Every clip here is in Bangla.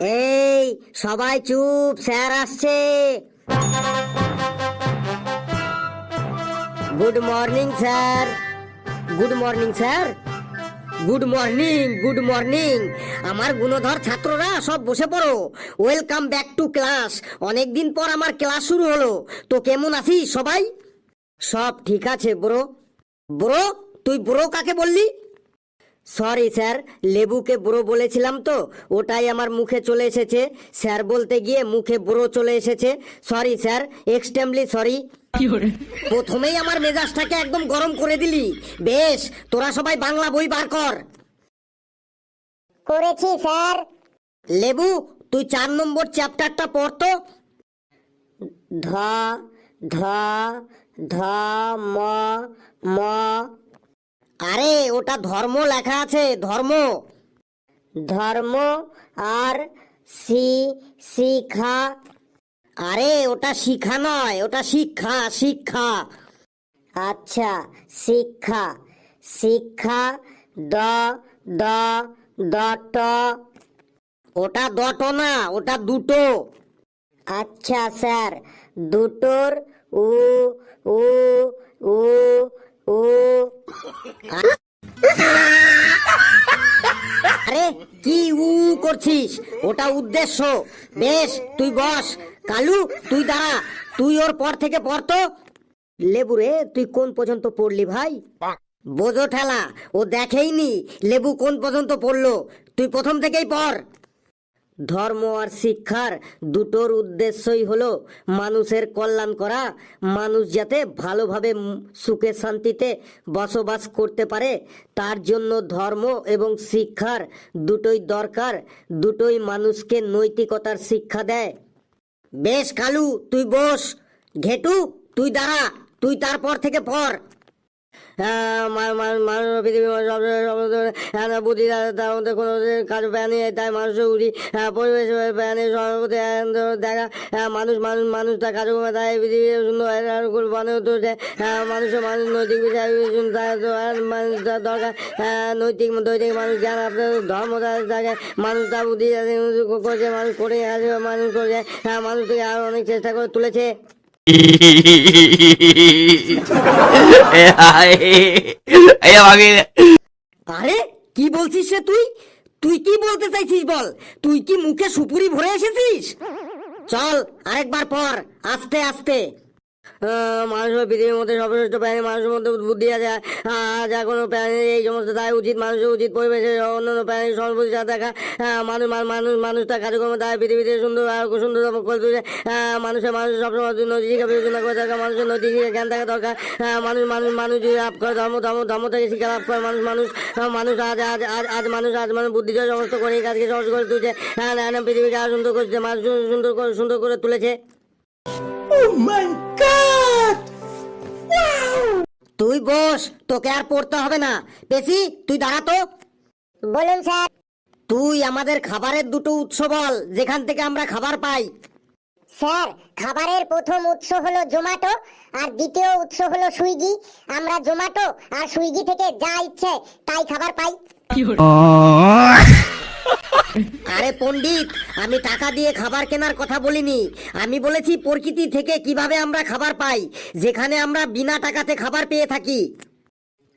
এই, সবাই চুপ, স্যার আসছে। Good morning, sir. Good morning, sir. Good morning good morning. আমার গুণধর ছাত্ররা সব বসে পড়ো। Welcome back to class. অনেকদিন পর আমার ক্লাস শুরু হলো। তো কেমন আছিস সবাই? সব ঠিক আছে, ব্রো। ব্রো, তুই ব্রো কাকে বললি? সরি স্যার লেবুকে ব্রো বলেছিলাম তো। ওটাই আমার মুখে চলে এসেছে। স্যার বলতে গিয়ে মুখে ব্রো চলে এসেছে। সরি স্যার এক্সট্রিমলি সরি প্রথমেই আমার মেজাজটাকে একদম গরম করে দিলি। বেশ তোরা সবাই বাংলা বই বার কর। করেছি স্যার। লেবু তুই চার নম্বর চ্যাপ্টারটা পড়তো ধ ধ ধ ম ম আরে, ওটা ধর্ম লেখা আছে, ধর্ম। ধর্ম আর সি শিখা আরে, ওটা শিখা নয়, ওটা শিক্ষা শিক্ষা। আচ্ছা শিক্ষা। শিক্ষা, দ দ, দট। ওটা দট না, ওটা দুটো। আচ্ছা স্যার। দুটোর উ উ উ আ- আরে, কি উ করছিস? ওটা উদ্দেশ্য। বেশ, তুই বস। কালু, তুই দাঁড়া। তুই ওর পর থেকে পড়তো লেবু রে, তুই কোন পর্যন্ত পড়লি ভাই? বোঝো ঠেলা, ও দেখেইনি লেবু কোন পর্যন্ত পড়ল। তুই প্রথম থেকেই পড়। ধর্ম আর শিক্ষার দুটোর উদ্দেশ্যই হলো মানুষের কল্যাণ করা। মানুষ যাতে ভালোভাবে সুখে শান্তিতে বসবাস করতে পারে, তার জন্য ধর্ম এবং শিক্ষার দুটোই দরকার, দুটোই মানুষকে নৈতিকতার শিক্ষা দেয়। বেশ কালু, তুই বস। ঘেটু, তুই দাঁড়া, তুই তারপর থেকে মা- মানুষ সবচেয়ে সমৃদ্ধ, আহ, বুদ্ধি কোনো মানুষের দেখা মানুষ মানুষ মানুষ মানুষের মানুষ নৈতিক মানুষ তার দরকার নৈতিক মানুষ জ্ঞান আপনার ধর্ম থাকে মানুষ তার বুদ্ধি করছে মানুষ করে মানুষ করছে মানুষ থেকে আরও অনেক চেষ্টা করে তুলেছে। আরে, কি বলছিস রে তুই? তুই কি বলতে চাইছিস বল? তুই কি মুখে সুপুরি ভরে এসেছিস? চল, আরেকবার পর। আস্তে আস্তে। আহ, মানুষের পৃথিবীর মধ্যে সর্বশ্রেষ্ঠ প্রাণী মানুষের মধ্যে বুদ্ধি আছে। যা কোনো প্রাণী এই সমস্ত তাই উচিত মানুষের উচিত পরিবেশে অন্যান্য প্রাণীর সাথে দেখা মানুষ মানুষ- মানুষ মানুষ তার কার্যক্রম তাই পৃথিবীতে সুন্দর করে তুলছে মানুষের মানুষ সবসময় শিক্ষা বিবেচনা করে থাকা মানুষের শিক্ষা জ্ঞান থাকা দরকার। মানুষ মানুষ মানুষ লাভ করে ধর্ম ধর্ম ধর্ম থেকে শিক্ষা লাভ করে মানুষ মানুষ মানুষ আজ আজ আজ আজ মানুষ আজ মানুষ বুদ্ধি সমস্ত করে কাজকে সহজ করে তুলছে। পৃথিবীকে আরও সুন্দর করছে মানুষ সুন্দর করে সুন্দর করে তুলেছে। তুই বস তোকে আর পড়তে হবে না। পেশি তুই দাঁড়া তো। বলুন স্যার। তুই আমাদের খাবারের দুটো উৎস বল যেখান থেকে আমরা খাবার পাই। স্যার খাবারের প্রথম উৎস হলো জোম্যাটো আর দ্বিতীয় উৎস হলো সুইগি। আমরা জোম্যাটো আর সুইগি থেকে যা ইচ্ছে তাই খাবার পাই। আরে পণ্ডিত আমি টাকা দিয়ে খাবার কেনার কথা বলিনি। আমি বলেছি প্রকৃতি থেকে কীভাবে আমরা খাবার পাই যেখানে আমরা বিনা টাকাতে খাবার পেয়ে থাকি।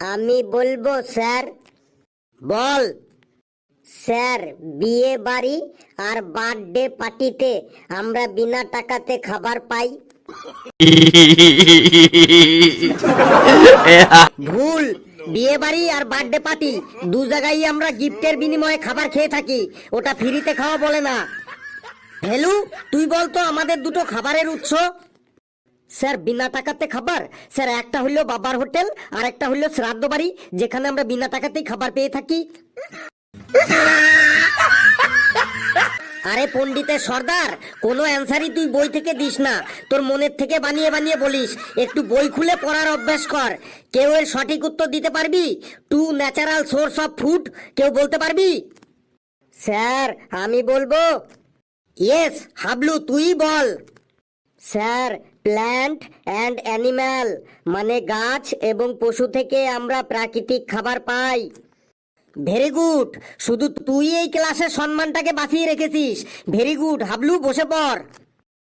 আমি বলব স্যার। বল। স্যার বিয়ে বাড়ি আর বার্থডে পার্টিতে আমরা বিনা টাকাতে খাবার পাই। ভুল। বিয়ে বাড়ি আর বার্থডে পার্টি দু জায়গায় আমরা গিফটের বিনিময়ে খাবার খেয়ে থাকি, ওটা ফ্রিতে খাওয়া বলে না। হেলু, তুই বলতো আমাদের দুটো খাবারের উৎস? স্যার, বিনা টাকাতে খাবার? স্যার, একটা হলো বাবার হোটেল, আর একটা হলো শ্রাদ্ধ বাড়ি, যেখানে আমরা বিনা টাকাতেই খাবার পেয়ে থাকি। আরে পণ্ডিতের সর্দার, কোনো অ্যান্সারই তুই বই থেকে দিস না। তোর মনের থেকে বানিয়ে বানিয়ে বলিস, একটু বই খুলে পড়ার অভ্যাস কর। কেউ এর সঠিক উত্তর দিতে পারবি? Two natural source of food, কেউ বলতে পারবি? স্যার, আমি বলব, ইয়েস, হাবলু, তুই বল। স্যার, প্ল্যান্ট অ্যান্ড অ্যানিম্যাল মানে গাছ এবং পশু থেকে আমরা প্রাকৃতিক খাবার পাই। ভেরি গুড শুধু তুই এই ক্লাসের সম্মানটাকে বাঁচিয়ে রেখেছিস। ভেরি গুড হাবলু, বসে পড়।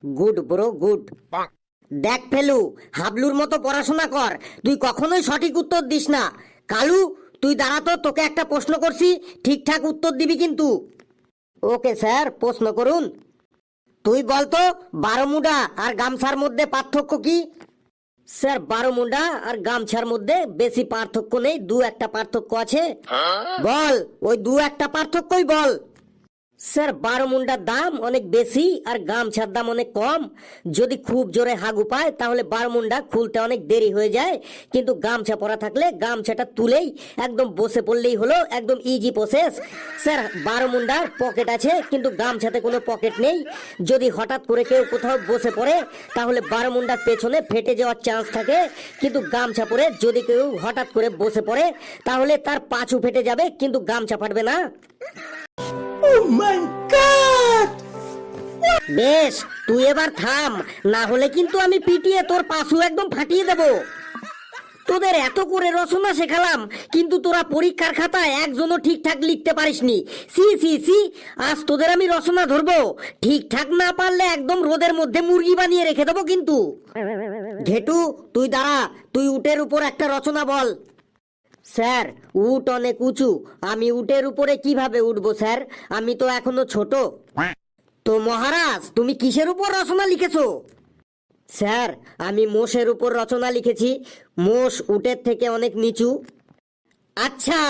গুড ব্রো গুড দেখ ফেলু, হাবলুর মতো পড়াশোনা কর। তুই কখনোই সঠিক উত্তর দিস না। কালু, তুই দাঁড়াতো তোকে একটা প্রশ্ন করছি। ঠিকঠাক উত্তর দিবি কিন্তু। ওকে স্যার প্রশ্ন করুন। তুই বলতো বারোমুডা আর গামছার মধ্যে পার্থক্য কি? স্যার বারো মুন্ডা আর গামছার মধ্যে বেশি পার্থক্য নেই দু একটা পার্থক্য আছে। বল ওই দু একটা পার্থক্যই বল। স্যার, বারো মুন্ডার দাম অনেক বেশি আর গামছার দাম অনেক কম। যদি খুব জোরে হাগু পায় তাহলে বারো মুন্ডা খুলতে অনেক দেরি হয়ে যায়। কিন্তু গামছা পরা থাকলে গামছাটা তুলেই একদম বসে পড়লেই হলো, একদম ইজি প্রসেস স্যার, বারো মুন্ডার পকেট আছে, কিন্তু গামছাতে কোনো পকেট নেই। যদি হঠাৎ করে কেউ কোথাও বসে পড়ে, তাহলে বারো মুন্ডার পেছনে ফেটে যাওয়ার চান্স থাকে। কিন্তু গামছা পরে যদি কেউ হঠাৎ করে বসে পড়ে, তাহলে তার পাছু ফেটে যাবে, কিন্তু গামছা ফাটবে না। বেশ, তুই এবার থাম। না হলে কিন্তু আমি পিটিয়ে তোর পাশু একদম ফাটিয়ে দেব। তোদের এত করে রচনা শেখালাম, কিন্তু তোরা পরীক্ষার খাতায় একজনও ঠিকঠাক লিখতে পারিসনি। সি সি সি, আজ তোদের আমি রচনা ধরবো। ঠিকঠাক না পারলে একদম রোদের মধ্যে মুরগি বানিয়ে রেখে দেবো কিন্তু। ঘেটু, তুই দাঁড়া, তুই উটের উপর একটা রচনা বল। স্যার, উট অনেক উঁচু। আমি উটের উপরে কীভাবে উঠবো, স্যার? আমি তো এখনও ছোট। তো মহারাজ, তুমি কিসের উপর রচনা লিখেছো? স্যার, আমি মোষের উপর রচনা লিখেছি। মোষ উটের থেকে অনেক নিচু। আচ্ছা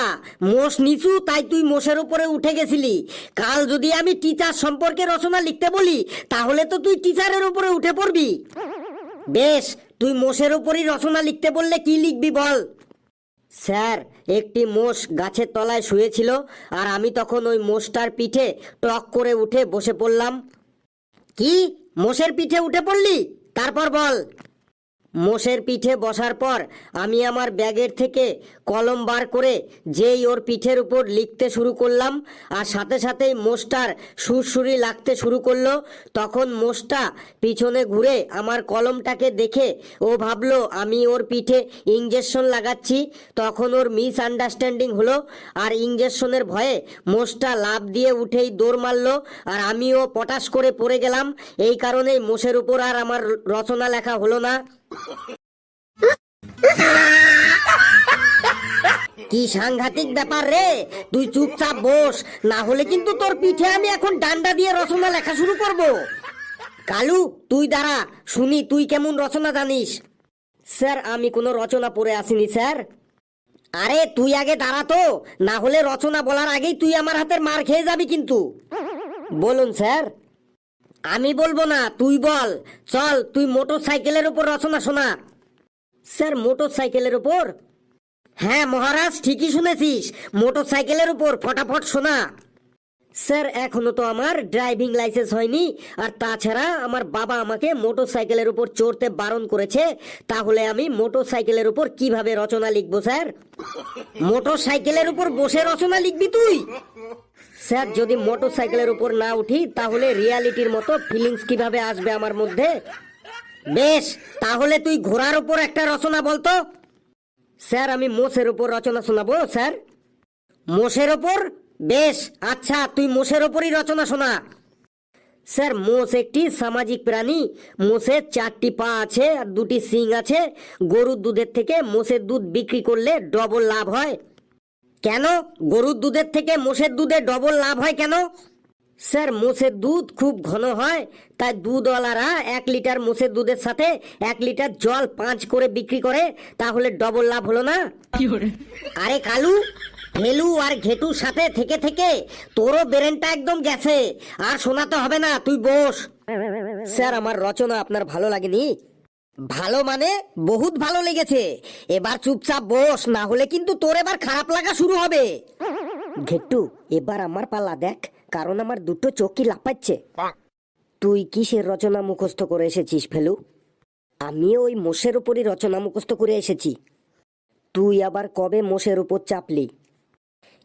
মোষ নিচু, তাই তুই মোষের উপরে উঠে গেছিলি। কাল যদি আমি টিচার সম্পর্কে রচনা লিখতে বলি, তাহলে তো তুই টিচারের উপরে উঠে পড়বি। বেশ, তুই মোষের উপরই রচনা লিখতে বললে কি লিখবি বল? স্যার, একটি মোষ গাছের তলায় শুয়েছিল আর আমি তখন ওই মোষটার পিঠে টক করে উঠে বসে পড়লাম। কি? মোষের পিঠে উঠে পড়লি? তারপর বল। মোষের পিঠে বসার পর আমি আমার ব্যাগের থেকে কলম বার করে যেই ওর পিঠের উপর লিখতে শুরু করলাম আর সাথে সাথেই মোষটার সুরসুরি লাগতে শুরু করল, তখন মোষটা পিছনে ঘুরে আমার কলমটাকে দেখে ও ভাবলো, আমি ওর পিঠে ইঞ্জেকশন লাগাচ্ছি। তখন ওর মিস আন্ডারস্ট্যান্ডিং হলো আর ইঞ্জেকশনের ভয়ে মোষটা লাভ দিয়ে উঠেই দৌড় মারলো আর আমিও পটাশ করে পড়ে গেলাম। এই কারণেই মোষের উপর আর আমার রচনা লেখা হলো না। কি সাংঘাতিক ব্যাপার রে? তুই চুপচাপ বস, না হলে কিন্তু তোর পিঠে আমি এখন ডান্ডা দিয়ে রচনা লেখা শুরু করব। কালু, তুই দাঁড়া, শুনি তুই কেমন রচনা জানিস? স্যার, আমি কোনো রচনা পড়ে আসিনি, স্যার। আরে, তুই আগে দাঁড়া তো, না হলে রচনা বলার আগেই তুই আমার হাতের মার খেয়ে যাবি কিন্তু। বলুন, স্যার। আমি বলব না, তুই বল। চল, তুই মোটর সাইকেলের উপর রচনা শোনা স্যার মোটর সাইকেলের উপর? হ্যাঁ মহারাজ, ঠিকই শুনেছিস। মোটর সাইকেলের উপর, ফটাফট শোনা স্যার, এখনও তো আমার ড্রাইভিং লাইসেন্স হয়নি, আর তাছাড়া আমার বাবা আমাকে মোটর সাইকেলের উপর চড়তে বারণ করেছে। তাহলে আমি মোটর সাইকেলের উপর কীভাবে রচনা লিখব, স্যার? মোটর সাইকেলের উপর বসে রচনা লিখবি তুই? স্যার, যদি মোটর সাইকেলের উপর না উঠি, তাহলে রিয়ালিটির মতো ফিলিংস কীভাবে আসবে আমার মধ্যে? বেশ, তাহলে তুই ঘোড়ার উপর একটা রচনা বলতো স্যার, আমি মোষের উপর রচনা শোনাবো, স্যার? মোষের ওপর বেশ আচ্ছা তুই মোষের ওপরই রচনা শোনা। স্যার, মোষ একটি সামাজিক প্রাণী। মোষের চারটি পা আছে, আর দুটি শিং আছে। গরুর দুধের থেকে মোষের দুধ বিক্রি করলে ডবল লাভ হয়। কেন? গরুর দুধের থেকে মোষের দুধে ডবল লাভ হয় কেন? স্যার মোষের দুধ খুব ঘন হয় তাই দুধওয়ালারা এক লিটার মোষের দুধের সাথে এক লিটার জল পাঁচ করে বিক্রি করে তাহলে ডবল লাভ হলো না? আরে কালু ফেলু আর ঘেটুর সাথে থেকে থেকে তোরও ব্রেনটা একদম গেছে আর শোনাতে হবে না তুই বস। স্যার আমার রচনা আপনার ভালো লাগেনি? ভালো মানে বহুত ভালো লেগেছে। এবার চুপচাপ বস, না হলে কিন্তু তোর এবার খারাপ লাগা শুরু হবে। ঘেট্টু, এবার আমার পালা দেখ, কারণ আমার দুটো চোখই লাপাচ্ছে তুই কিসের রচনা মুখস্থ করে এসেছিস, ফেলু? আমিও ওই মোষের উপরই রচনা মুখস্থ করে এসেছি। তুই আবার কবে মোষের উপর চাপলি?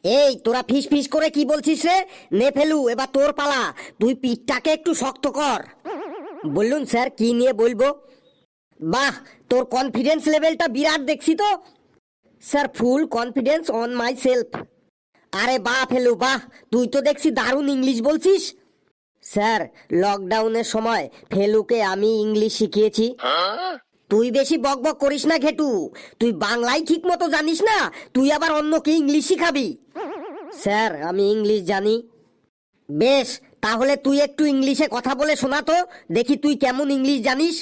এই, তোরা ফিস ফিস করে কি বলছিস রে? নে ফেলু, এবার তোর পালা। তুই পিঠটাকে একটু শক্ত কর। বললুন স্যার, কি নিয়ে বলব? বাহ, তোর কনফিডেন্স লেভেলটা বিরাট দেখছি তো। Sir full confidence on my self আরে বাহ, ফেলু, বাহ, তুই তো দেখছি দারুণ ইংলিশ বলছিস। স্যার লকডাউনের সময় ফেলুকে আমি ইংলিশ শিখিয়েছি। তুই বেশি বক বক করিস না, ঘেটু। তুই বাংলাই ঠিক মতো জানিস না, তুই আবার অন্যকে ইংলিশ শিখাবি। স্যার আমি ইংলিশ জানি। বেশ, তাহলে তুই একটু ইংলিশে কথা বলে শোনা তো, দেখি তুই কেমন ইংলিশ জানিস।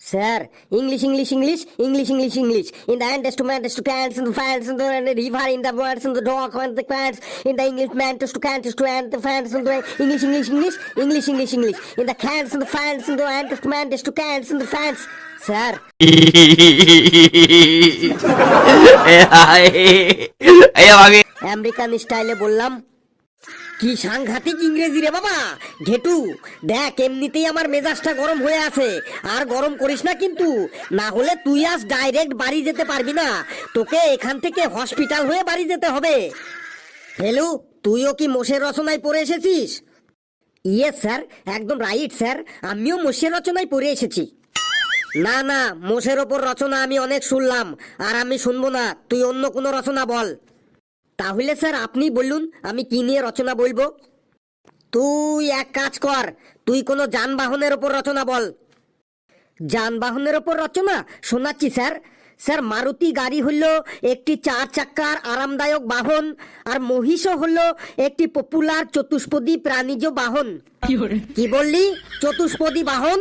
Sir English English English English English English in the hand to man to cans in the fans in the river in the words in the dog in the pants in the English man to cans to hand the fans in the English English English English English English in the cans in the fans in the hand to man to cans in the fans sir এই আমাকে আমেরিকান স্টাইলে বললাম কি সাংঘাতিক ইংরেজি রে বাবা? ঘেটু, দেখ, এমনিতেই আমার মেজাজটা গরম হয়ে আছে। আর গরম করিস না কিন্তু। না হলে তুই আজ ডাইরেক্ট বাড়ি যেতে পারবি না। তোকে এখান থেকে হসপিটাল হয়ে বাড়ি যেতে হবে। হেলু, তুইও কি মোষের রচনায় পড়ে এসেছিস? ইয়ে স্যার, একদম রাইট স্যার, আমিও মোষের রচনায় পড়ে এসেছি। না না, মোষের ওপর রচনা আমি অনেক শুনলাম, আর আমি শুনব না, তুই অন্য কোনো রচনা বল। তাহলে স্যার আপনি বলুন আমি কি নিয়ে রচনা বলব? তুই এক কাজ কর তুই কোনো যানবাহনের ওপর রচনা বল। যানবাহনের ওপর রচনা? শোনাচ্ছি স্যার। স্যার মারুতি গাড়ি হল একটি চার চাক্কার আরামদায়ক বাহন আর মহিষও হলো একটি পপুলার চতুষ্পদী প্রাণীজ বাহন। কি বললি? চতুষ্পদী বাহন?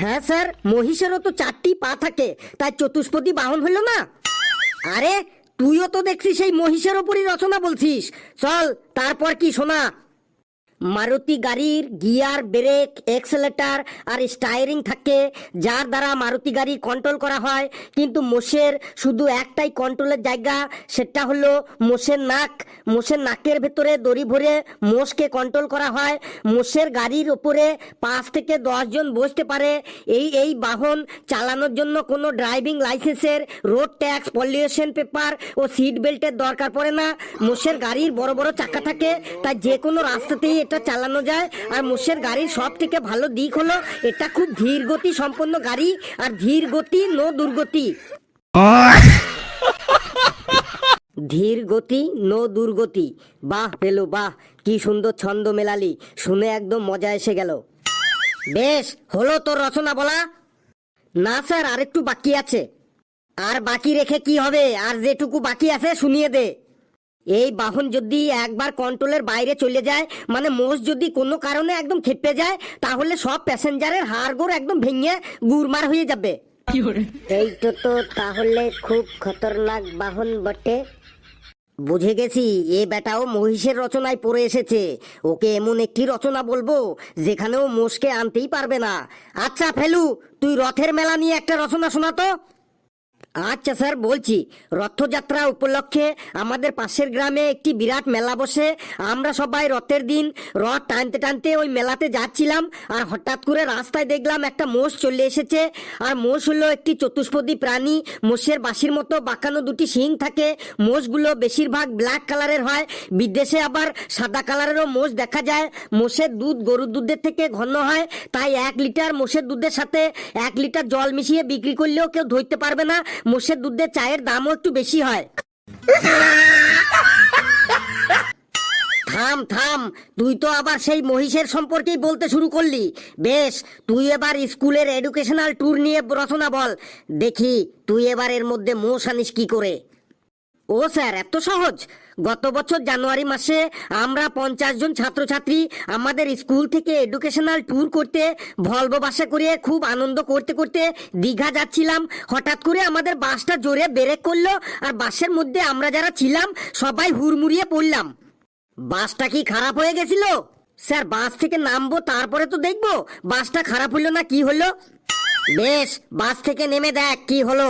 হ্যাঁ স্যার মহিষেরও তো চারটি পা থাকে তাই চতুষ্পদী বাহন হলো না? আরে তুইও তো দেখছিস সেই মহিষের ওপরই রচনা বলছিস। চল তারপর কি শোনা? মারুতি গাড়ির গিয়ার, ব্রেক, এক্সেলেটার আর স্টায়ারিং থাকে, যার দ্বারা মারুতি গাড়ি কন্ট্রোল করা হয়। কিন্তু মোষের শুধু একটাই কন্ট্রোলের জায়গা, সেটা হলো মোষের নাক। মোষের নাকের ভেতরে দড়ি ভরে মোষকে কন্ট্রোল করা হয়। মোষের গাড়ির ওপরে পাঁচ থেকে দশজন বসতে পারে। এই এই বাহন চালানোর জন্য কোনো ড্রাইভিং লাইসেন্সের রোড ট্যাক্স পলিউশন পেপার ও সিট বেল্টের দরকার পড়ে না। মোষের গাড়ির বড় বড় চাকা থাকে, তাই যে কোনো রাস্তাতেই এটা চালানো যায় আর মোষের গাড়ির সব থেকে ভালো দিক হলো এটা খুব ধীর গতি সম্পন্ন গাড়ি আর ধীর গতি, নো দুর্গতি। ধীর গতি, নো দুর্গতি। বাহ, পেল, বাহ, কি সুন্দর ছন্দ মেলালি। শুনে একদম মজা এসে গেল। বেশ, হলো তোর রচনা বলা। না, স্যার, আরেকটু বাকি আছে। আর বাকি রেখে কি হবে? আর যেটুকু বাকি আছে, শুনিয়ে দে। এই বাহন যদি একবার কন্ট্রোলের বাইরে চলে যায় মানে মোষ যদি কোনো কারণে একদম খেপে যায় তাহলে সব প্যাসেঞ্জারের হাড়গোড় একদম ভেঙে গুরমার হয়ে যাবে। এইটা তো তাহলে খুব খতরনাক বাহন বটে। বুঝে গেছি এ বেটাও মহিষের রচনায় পড়ে এসেছে। ওকে এমন একটি রচনা বলব যেখানেও মোষকে আনতেই পারবে না। আচ্ছা ফেলু তুই রথের মেলা নিয়ে একটা রচনা শোনাতো আচ্ছা স্যার, বলছি, রথযাত্রা উপলক্ষে আমাদের পাশের গ্রামে একটি বিরাট মেলা বসে। আমরা সবাই রথের দিন রথ টানতে টানতে ওই মেলাতে যাচ্ছিলাম আর হঠাৎ করে রাস্তায় দেখলাম একটা মোষ চলে এসেছে। আর মোষ হলো একটি চতুষ্পদী প্রাণী। মোষের বাঁশির মতো বাঁকানো দুটি শিং থাকে। মোষগুলো বেশিরভাগ ব্ল্যাক কালারের হয়। বিদেশে আবার সাদা কালারেরও মোষ দেখা যায়। মোষের দুধ গরুর দুধের থেকে ঘন হয়। তাই এক লিটার মোষের দুধের সাথে এক লিটার জল মিশিয়ে বিক্রি করলেও কেউ ধরতে পারবে না। মোষের দুধের চায়ের দামও একটু বেশি হয়। থাম থাম, তুই তো আবার সেই মহিষের সম্পর্কেই বলতে শুরু করলি। বেশ, তুই এবার স্কুলের এডুকেশনাল ট্যুর নিয়ে রচনা বল। দেখি, তুই এবার এর মধ্যে মোষ আনিস কি করে? ও স্যার, এত সহজ। গত বছর জানুয়ারি মাসে আমরা পঞ্চাশ জন ছাত্রছাত্রী আমাদের স্কুল থেকে এডুকেশনাল ট্যুর করতে, ভলভো বাসে করে খুব আনন্দ করতে করতে দীঘা যাচ্ছিলাম। হঠাৎ করে আমাদের বাসটা জোরে ব্রেক করল আর বাসের মধ্যে আমরা যারা ছিলাম সবাই হুড়মুড়িয়ে পড়লাম। বাসটা কি খারাপ হয়ে গেছিল? স্যার, বাস থেকে নামবো, তারপরে তো দেখব। বাসটা খারাপ হলো না, কি হলো? বেশ, বাস থেকে নেমে দেখ, কি হলো?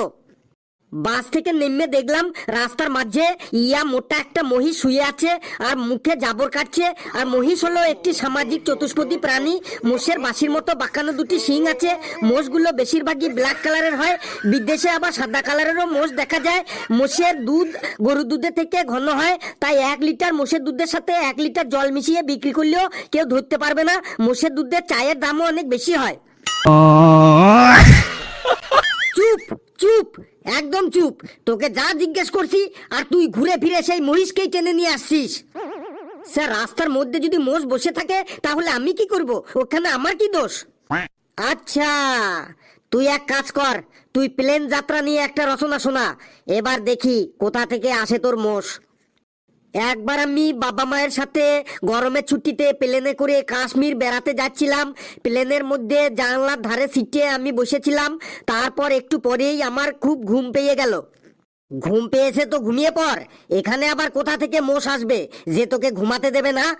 বাস থেকে নেমে দেখলাম রাস্তার মাঝে ইয়া মোটা একটা মহিষ শুয়ে আছে আর মুখে জাবর কাটছে। আর মহিষ হলো একটি সামাজিক চতুষ্পদী প্রাণী। মোষের বাঁশির মতো বাঁকানো দুটি শিং আছে। মোষগুলো বেশিরভাগই ব্ল্যাক কালারের হয়। বিদেশে আবার সাদা কালারেরও মোষ দেখা যায়। মোষের দুধ গরুর দুধের থেকে ঘন হয়। তাই এক লিটার মোষের দুধের সাথে এক লিটার জল মিশিয়ে বিক্রি করলেও কেউ ধরতে পারবে না। মোষের দুধের চায়ের দামও অনেক বেশি হয়। চুপ চুপ। একদম চুপ। তোকে যা জিজ্ঞেস করছি, আর তুই ঘুরে ফিরে সেই মহিষকেই টেনে নিয়ে আসছিস। স্যার, রাস্তার মধ্যে যদি মোষ বসে থাকে, তাহলে আমি কি করব? ওখানে আমার কি দোষ? আচ্ছা তুই এক কাজ কর। তুই প্লেন যাত্রা নিয়ে একটা রচনা শোনা। এবার দেখি কোথা থেকে আসে তোর মোষ। একবার আমি বাবা মায়ের সাথে গরমের ছুটিতে প্লেনে করে কাশ্মীর বেড়াতে যাচ্ছিলাম। প্লেনের মধ্যে জানলার ধারে সিটে আমি বসেছিলাম। তারপর একটু পরেই আমার খুব ঘুম পেয়ে গেল। ঘুম পেয়েছে তো ঘুমিয়ে পর এখানে আবার কোথা থেকে মোষ আসবে? যে তোকে ঘুমাতে দেবে না।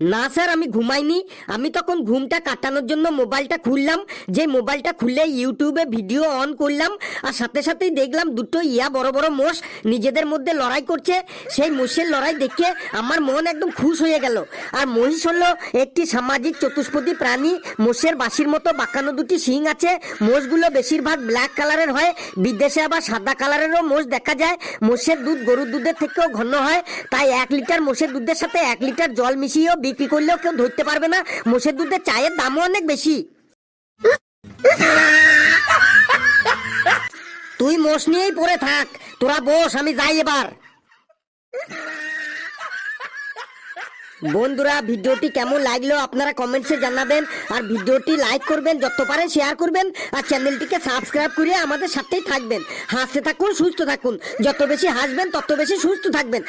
না স্যার, আমি ঘুমাইনি। আমি তখন ঘুমটা কাটানোর জন্য মোবাইলটা খুললাম। যে মোবাইলটা খুলে ইউটিউবে ভিডিও অন করলাম আর সাথে সাথেই দেখলাম দুটো ইয়া বড় বড় মোষ নিজেদের মধ্যে লড়াই করছে। সেই মোষের লড়াই দেখে আমার মন একদম খুশ হয়ে গেল। আর মহিষ হলো একটি সামাজিক চতুষ্পদী প্রাণী। মোষের বাসির মতো বাঁকানো দুটি শিং আছে। মোষগুলো বেশিরভাগ ব্ল্যাক কালারের হয়। বিদেশে আবার সাদা কালারেরও মোষ দেখা যায়। মোষের দুধ গরুর দুধের থেকেও ঘন হয়। তাই এক লিটার মোষের দুধের সাথে এক লিটার জল মিশিয়েও বিক্রি করলেও কেউ ধরতে পারবে না। মোষের দুধের চায়ের দামও অনেক বেশি। তুই মোষ নিয়েই পড়ে থাক। তোরা বস, আমি যাই এবার। বন্ধুরা, ভিডিওটি কেমন লাগল আপনারা কমেন্টসে জানাবেন। আর ভিডিওটি লাইক করবেন, যত পারেন শেয়ার করবেন। আর চ্যানেলটিকে সাবস্ক্রাইব করে আমাদের সাথেই থাকবেন। হাসতে থাকুন, সুস্থ থাকুন। যত বেশি হাসবেন, তত বেশি সুস্থ থাকবেন।